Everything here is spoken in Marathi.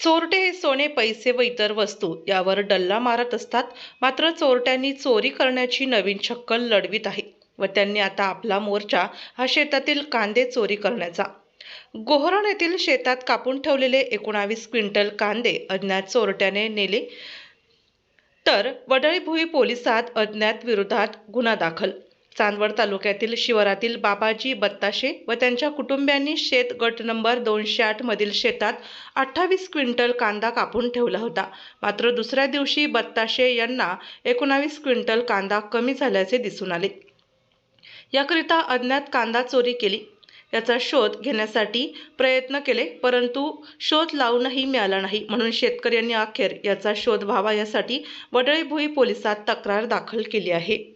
चोरटे हे सोने पैसे व इतर वस्तू यावर डल्ला मारत असतात. मात्र चोरट्यांनी चोरी करण्याची नवीन छक्कल लढवीत आहे व त्यांनी आता आपला मोर्चा हा शेतातील कांदे चोरी करण्याचा. गोहरण येथील शेतात कापून ठेवलेले एकोणावीस क्विंटल कांदे अज्ञात चोरट्याने नेले. तर वडळीभुई पोलिसात अज्ञात विरोधात गुन्हा दाखल चांदवड तालुक्यातील शिवारातील बाबाजी बत्ताशे व त्यांच्या कुटुंबियांनी शेत गट नंबर दोनशे आठ मधील शेतात अठ्ठावीस क्विंटल कांदा कापून ठेवला होता. मात्र दुसऱ्या दिवशी बत्ताशे यांना एकोणावीस क्विंटल कांदा कमी झाल्याचे दिसून आले. याकरिता अज्ञात कांदा चोरी केली. याचा शोध घेण्यासाठी प्रयत्न केले परंतु शोध लावूनही मिळाला नाही. म्हणून शेतकऱ्यांनी अखेर याचा शोध व्हावा यासाठी वडळी भुई पोलिसात तक्रार दाखल केली आहे.